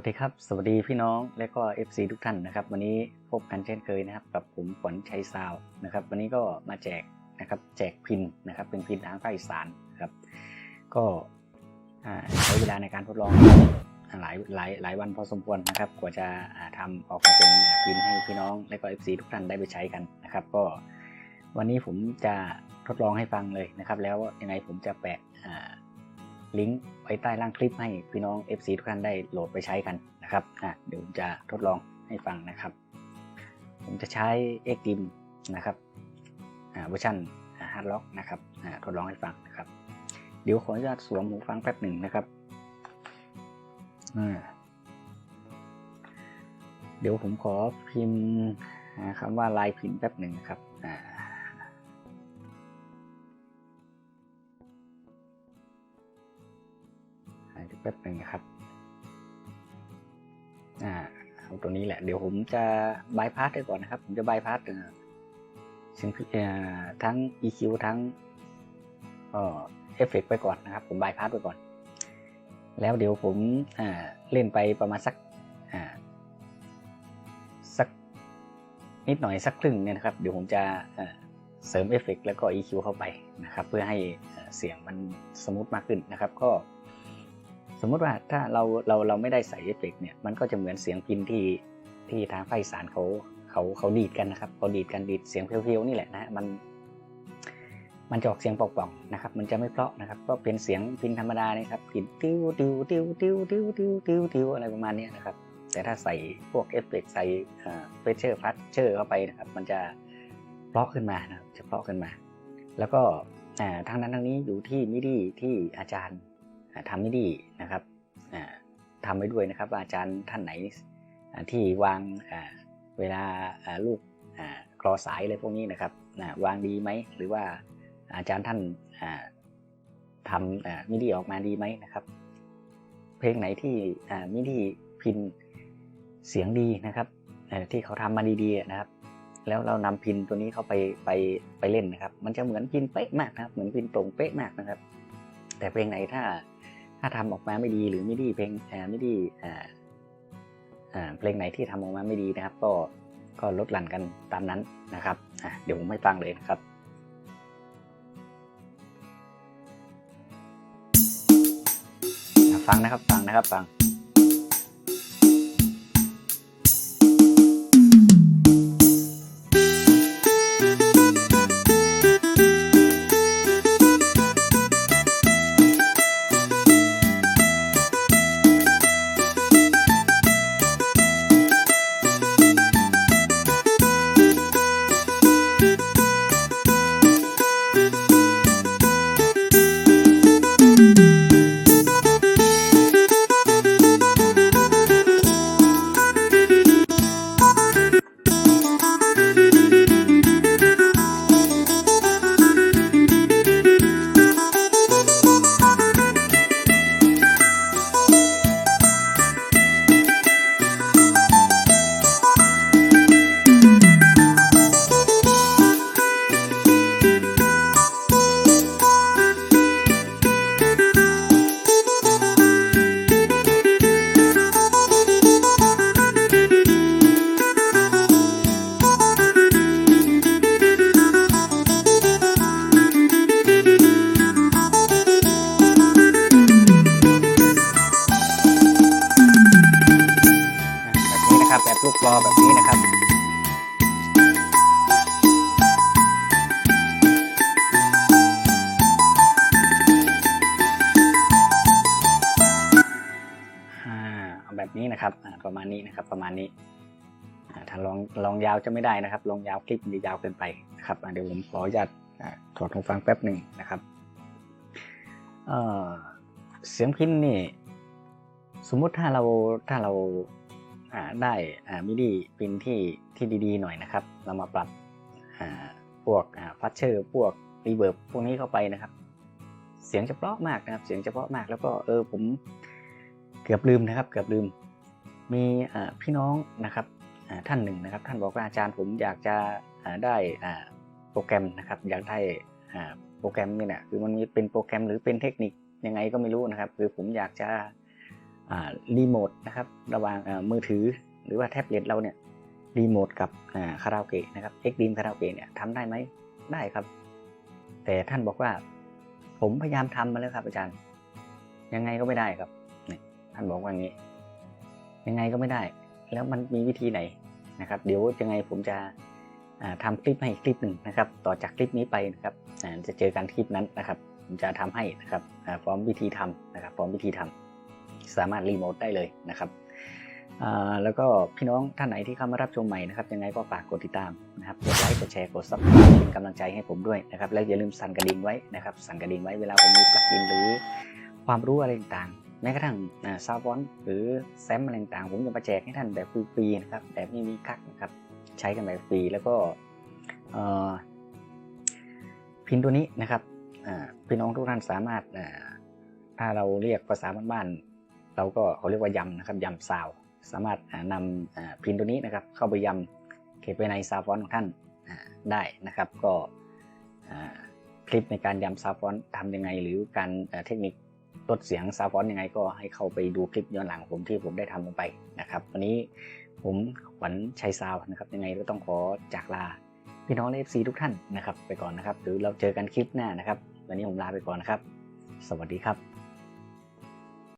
วัสดีครับ สวัสดีพี่น้องและก็ FC ทุกท่านนะครับ วันนี้พบกันเช่นเคยนะครับ กับผมขวัญชัยซาวนะครับ วันนี้ก็มาแจกนะครับแจกพินนะครับ เป็นพินทางภาคอีสานนะครับ ก็ใช้เวลาในการทดลองหลายหลายหลายวันพอสมควรนะครับ กว่าจะอ่าทำออกมาเป็นพินให้พี่น้องและก็ FC ทุกท่านได้ไปใช้กันนะครับ ก็วันนี้ผมจะทดลองให้ฟังเลยนะครับ แล้วยังไงผมจะแปะลิงก์ ว้ใต้ล่างคลิปให้พี่น้อง FC ทุกท่านได้โหลดไปใช้กันนะครับอะเดี๋ยวจะทดลองให้ฟังนะครับ ผมจะใช้ x d i m นะครับอ่าเวอร์ชันฮาร์ดล็อกนะครับอ่าทดลองให้ฟังนะครับ เดี๋ยวขออนุญาตสวมหูฟังแป๊บหนึ่งนะครับเดี๋ยวผมขอพิมพ์คำว่าลายพินแป๊บหนึ่งนะครับ แป๊บหนึ่งครับ อ่าเอาตัวนี้แหละ เดี๋ยวผมจะบายพาสไปก่อนนะครับ ผมจะบายพาสสิ่งที่ทั้ง EQ ทั้งเอ่อเฟเฟกไปก่อนนะครับ ผมบายพาสไปก่อน แล้วเดี๋ยวผมเล่นไปประมาณสักสักนิดหน่อยสักครึ่งเนี่ยนะครับ เดี๋ยวผมจะเสริมเอฟเฟกแล้วก็ EQ เข้าไปนะครับ เพื่อให้เสียงมันสมูทมากขึ้นนะครับ ก็ สมมติว่าถ้าเราเราเราไม่ได้ใส่เอฟเฟกต์เนี่ยมันก็จะเหมือนเสียงพินที่ที่ทางภาคอีสานเขาเขาเขาดีดกันนะครับเขาดีดกันดีดเสียงเพียวๆนี่แหละนะมัน มันจะออกเสียงป่องๆนะครับ มันจะไม่เพราะนะครับ ก็เป็นเสียงพินธรรมดานี่ครับพินติ้วติ้วติ้วติ้วติ้วติ้วติ้วติ้วอะไรประมาณนี้นะครับ แต่ถ้าใส่พวกเอฟเฟกต์ใส่เฟเชอร์พัชเชอร์เข้าไปนะครับ มันจะเพราะขึ้นมานะครับจะเพราะขึ้นมา แล้วก็อ่าทางนั้นทางนี้อยู่ที่มิดีที่อาจารย์ อ่าทำไม่ดีนะครับอ่าทำไว้ด้วยนะครับ อาจารย์ท่านไหนที่วางเวลาลูกอ่ากรอสายอะไรพวกนี้นะครับวางดีไหมหรือว่าอาจารย์ท่านทำมิดีออกมาดีไหมนะครับ เพลงไหนที่มิดีพินเสียงดีนะครับที่เขาทำมาดีๆนะครับ แล้วเรานำพินตัวนี้เข้าไปไปไปเล่นนะครับ มันจะเหมือนพินเป๊ะมากนะครับ เหมือนพินตรงเป๊ะมากนะครับ แต่เพลงไหนถ้า ถ้าทำออกมาไม่ดีหรือไม่ดีเพลงไม่ดีอ่าอ่าเพลงไหนที่ทำออกมาไม่ดีนะครับ ก็ก็ลดหลั่นกันตามนั้นนะครับเดี๋ยวผมให้ฟังเลยนะครับฟังนะครับฟังนะครับฟัง แบบลูกรอแบบนี้นะครับอ่าเอาแบบนี้นะครับอ่าประมาณนี้นะครับ ประมาณนี้อ่าถ้าลองลองยาวจะไม่ได้นะครับ ลองยาวคลิปจะยาวเกินไปนะครับอ่าเดี๋ยวผมขออนุญาตถอดหูฟังแป๊บหนึ่งนะครับเอ่อเสียงพินนี่สมมุติถ้าเราถ้าเรา ได้มิดีพินที่ที่ดีๆหน่อยนะครับ เรามาปรับพวกฟัชเชอร์พวกรีเวิร์บพวกนี้เข้าไปนะครับ เสียงจะเพาะมากนะครับ เสียงจะเพาะมากแล้วก็เออผมเกือบลืมนะครับ เกือบลืม มีพี่น้องนะครับท่านหนึ่งนะครับ ท่านบอกว่าอาจารย์ผมอยากจะได้โปรแกรมนะครับ อยากได้โปรแกรมนี่แหละคือมันมีเป็นโปรแกรมหรือเป็นเทคนิคยังไงก็ไม่รู้นะครับ คือผมอยากจะ รีโมทนะครับระหว่างมือถือหรือว่าแท็บเล็ตเราเนี่ยรีโมทกับคาราโอเกะนะครับเอ็กดีมคาราโอเกะเนี่ยทำได้ไหมได้ครับ แต่ท่านบอกว่า ผมพยายามทำมาแล้วครับอาจารย์ ยังไงก็ไม่ได้ครับท่านบอกว่างี้ ยังไงก็ไม่ได้ แล้วมันมีวิธีไหนนะครับ เดี๋ยวยังไงผมจะอ่าทำคลิปให้คลิปหนึ่งนะครับ ต่อจากคลิปนี้ไปนะครับจะเจอกันคลิปนั้นนะครับ ผมจะทำให้นะครับพร้อมวิธีทำนะครับพร้อมวิธีทำ สามารถรีโมทได้เลยนะครับแล้วก็พี่น้องท่านไหนที่เข้ามารับชมใหม่นะครับยังไงก็ฝากกดติดตามนะครับกดไลค์กดแชร์กดซับสไครต์กำลังใจให้ผมด้วยนะครับแล้วอย่าลืมสั่นกระดิ่งไว้นะครับสั่นกระดิ่งไว้เวลาผมมีปลั๊กอินหรือความรู้อะไรต่างแม้กระทั่งซาวอนหรือแซมอะไรต่างผมจะมาแจกให้ท่านแบบฟรีๆนะครับแบบไม่มีกักนะครับใช้กันแบบฟรีแล้วก็พินตัวนี้นะครับพี่น้องทุกท่านสามารถถ้าเราเรียกภาษาบ้านๆ เราก็เขาเรียกว่ายำนะครับยำซาว สามารถนำอ่าพินตัวนี้นะครับเข้าไปยำเก็บไว้ในซาวฟอนของท่านได้นะครับ ก็คลิปในการยำซาวฟอนทำยังไง หรือการเทคนิคลดเสียงซาวฟอนยังไงก็ให้เข้าไปดูคลิปย้อนหลังผมที่ผมได้ทำลงไปนะครับวันนี้ผมขวัญชัยซาวนะครับ ยังไงก็ต้องขอจากลาพี่น้องเอฟซีทุกท่านนะครับ ไปก่อนนะครับ หรือเราเจอกันคลิปหน้านะครับ วันนี้ผมลาไปก่อนนะครับ สวัสดีครับ